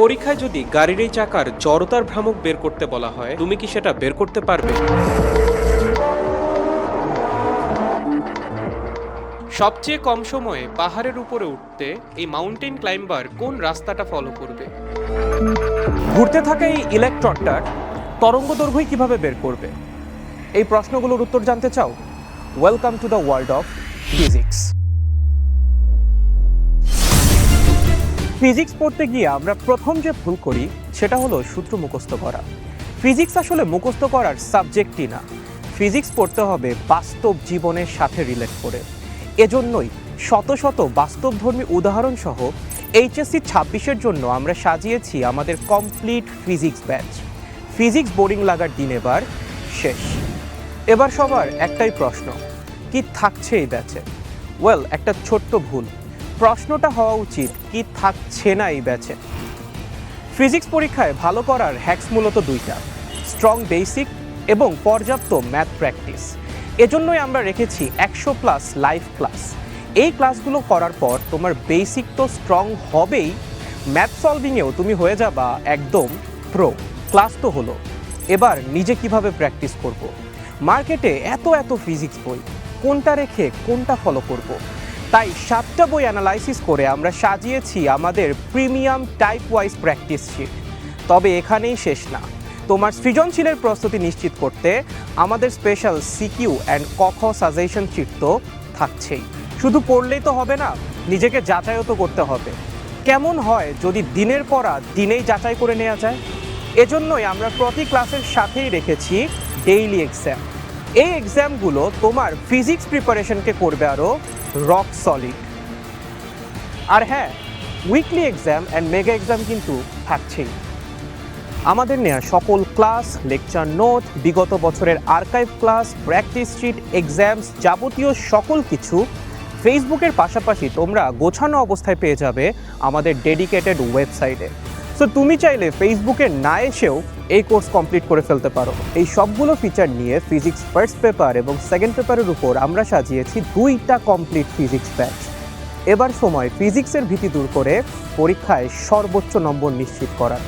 পরীক্ষায় যদি গাড়ির এই চাকার জড়তার ভ্রামক বের করতে বলা হয়, তুমি কি সেটা বের করতে পারবে? সবচেয়ে কম সময়ে পাহাড়ের উপরে উঠতে এই মাউন্টেন ক্লাইম্বার কোন রাস্তাটা ফলো করবে? ঘুরতে থাকা এই ইলেকট্রনটার তরঙ্গ দৈর্ঘ্য কীভাবে বের করবে? এই প্রশ্নগুলোর উত্তর জানতে চাও? Welcome to the world of physics physics পড়তে গিয়ে আমরা প্রথম যে ভুল করি, সেটা হলো সূত্র মুখস্থ করা। ফিজিক্স আসলে মুখস্থ করার সাবজেক্টই না। ফিজিক্স পড়তে হবে বাস্তব জীবনের সাথে রিলেট করে। এজন্যই শত শত বাস্তবধর্মী উদাহরণ সহ এইচএসসি ছাব্বিশের জন্য আমরা সাজিয়েছি আমাদের complete physics batch physics boring লাগার দিন এবার শেষ। এবার সবার একটাই প্রশ্ন, কি থাকছে এই ব্যাচে ওয়েল একটা ছোট্ট ভুল। প্রশ্নটা হওয়া উচিত, কি থাকছে না এই ব্যাচে? ফিজিক্স পরীক্ষায় ভালো করার হ্যাক্স মূলত দুইটা, স্ট্রং বেসিক এবং পর্যাপ্ত ম্যাথ প্র্যাকটিস। এজন্যই আমরা রেখেছি একশো প্লাস লাইভ ক্লাস। এই ক্লাসগুলো করার পর তোমার বেসিক তো স্ট্রং হবেই, ম্যাথ সলভিংয়েও তুমি হয়ে যাবা একদম প্রো। ক্লাস তো হলো। এবার নিজে কীভাবে প্র্যাকটিস করব। মার্কেটে এত এত ফিজিক্স বই, কোনটা রেখে কোনটা ফলো করব। তাই সাতটা বই অ্যানালাইসিস করে আমরা সাজিয়েছি আমাদের premium type wise practice sheet তবে এখানেই শেষ না। তোমার সৃজনশীলের প্রস্তুতি নিশ্চিত করতে আমাদের স্পেশাল সিকিউ অ্যান্ড কখ সাজেশন শিট তো থাকছেই। শুধু পড়লেই তো হবে না, নিজেকে যাচাইও তো করতে হবে। কেমন হয় যদি দিনের পড়া দিনেই যাচাই করে নেওয়া যায়? এজন্যই আমরা প্রতি ক্লাসের সাথেই রেখেছি ডেইলি এক্সাম এই এক্সামগুলো তোমার ফিজিক্স প্রিপারেশনকে করবে আরও রক সলিড আর হ্যাঁ weekly exam and mega exam কিন্তু থাকছেই। আমাদের নেওয়া সকল ক্লাস লেকচার নোট বিগত বছরের archive class practice sheet exams যাবতীয় সকল কিছু ফেসবুকের পাশাপাশি তোমরা গোছানো অবস্থায় পেয়ে যাবে আমাদের ডেডিকেটেড ওয়েবসাইটে সো তুমি চাইলে ফেসবুকে না এসেও এই কোর্স কমপ্লিট করে ফেলতে পারো। এই সবগুলো ফিচার নিয়ে ফিজিক্স ফার্স্ট পেপার এবং সেকেন্ড পেপারের উপর আমরা সাজিয়েছি দুইটা কমপ্লিট ফিজিক্স ব্যাচ এবার সময় ফিজিক্সের ভীতি দূর করে পরীক্ষায় সর্বোচ্চ নম্বর নিশ্চিত করার।